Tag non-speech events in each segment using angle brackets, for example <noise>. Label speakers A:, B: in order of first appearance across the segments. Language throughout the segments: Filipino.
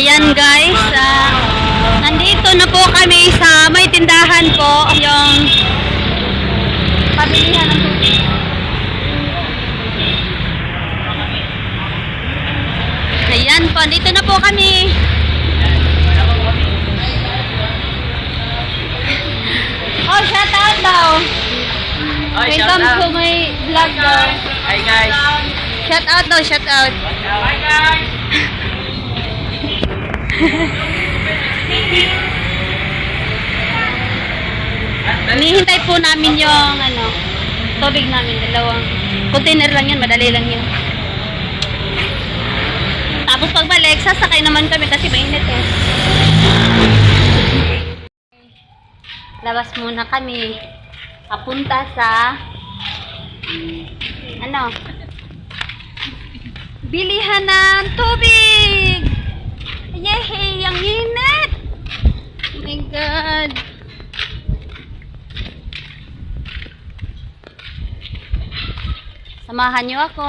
A: Ayan guys, ah, nandito na po kami sa may tindahan po, yung pabilihan ng tubig. Ayan po, dito na po kami. <laughs> Oh, shout out daw.
B: Shout
A: Welcome to my vlog daw.
B: Hi guys.
A: Shout out daw, shout out.
B: Hi guys. <laughs> <laughs>
A: Hinihintay po namin yung ano, tubig namin, dalawang container lang yun, madali lang yun. Tapos pagbalik, sasakay naman kami kasi mainit eh. Labas muna kami. Papunta sa ano? Bilihan ng tubig! Yehey! Ang init! Oh my God! Samahan niyo ako.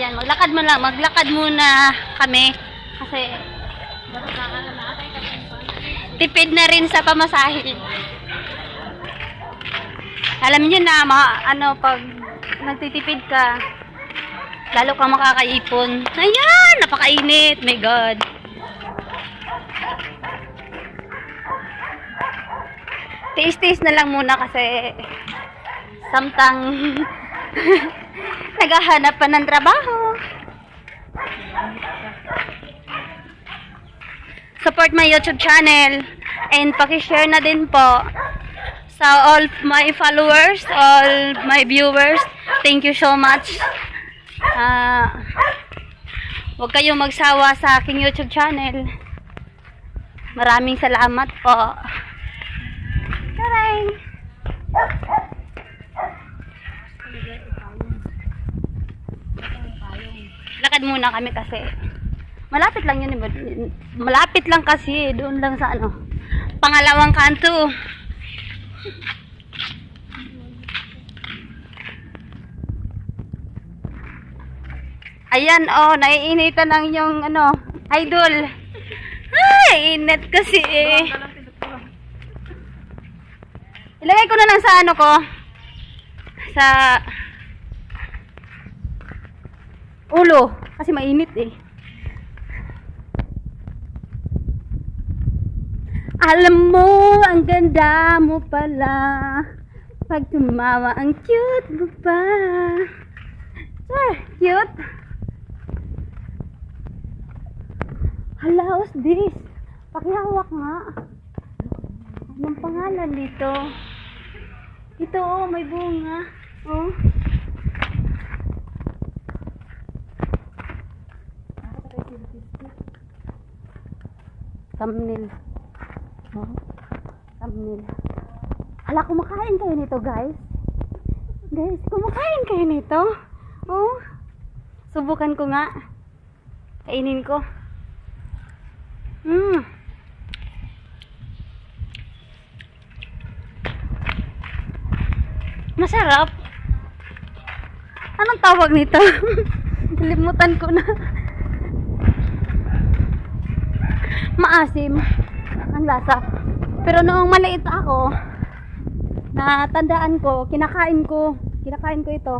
A: Yan, maglakad muna, maglakad muna kami kasi tipid na rin sa pamasahe. Alam niyo na, mga, ano, pag nagtitipid ka, lalo kang makakaipon. Ayan, napakainit. My God. Tiis-tiis na lang muna kasi samtang <laughs> naghahanap pa ng trabaho. Support my YouTube channel and pakishare na din po sa all my followers, all my viewers. Thank you so much. Ah, huwag kayong magsawa sa aking YouTube channel. Maraming salamat po. Taray! Lakad muna kami kasi malapit lang yun. eh. Malapit lang kasi doon lang sa ano pangalawang kanto. Ayan, oh, naiinitan lang yung, ano, idol. Ay, init kasi eh. Ilagay ko na lang sa ano ko. Sa ulo. Kasi mainit eh. Alam mo, ang ganda mo pala. Pag tumawa, ang cute mo pa. Ah, cute. Hala, what's this? Pakihawak nga. Anong pangalan dito? Ito, oh, may bunga. Oh. Thumbnail. Oh. Thumbnail. Hala, kumakain kayo nito, guys. Guys, kumakain kayo nito. Oh. Subukan ko nga. Kainin ko. Mm. Masarap. Anong tawag nito? <laughs> Limutan ko na. Maasim ang lasa. Pero noong maliit ako, natandaan ko, kinakain ko, kinakain ko ito.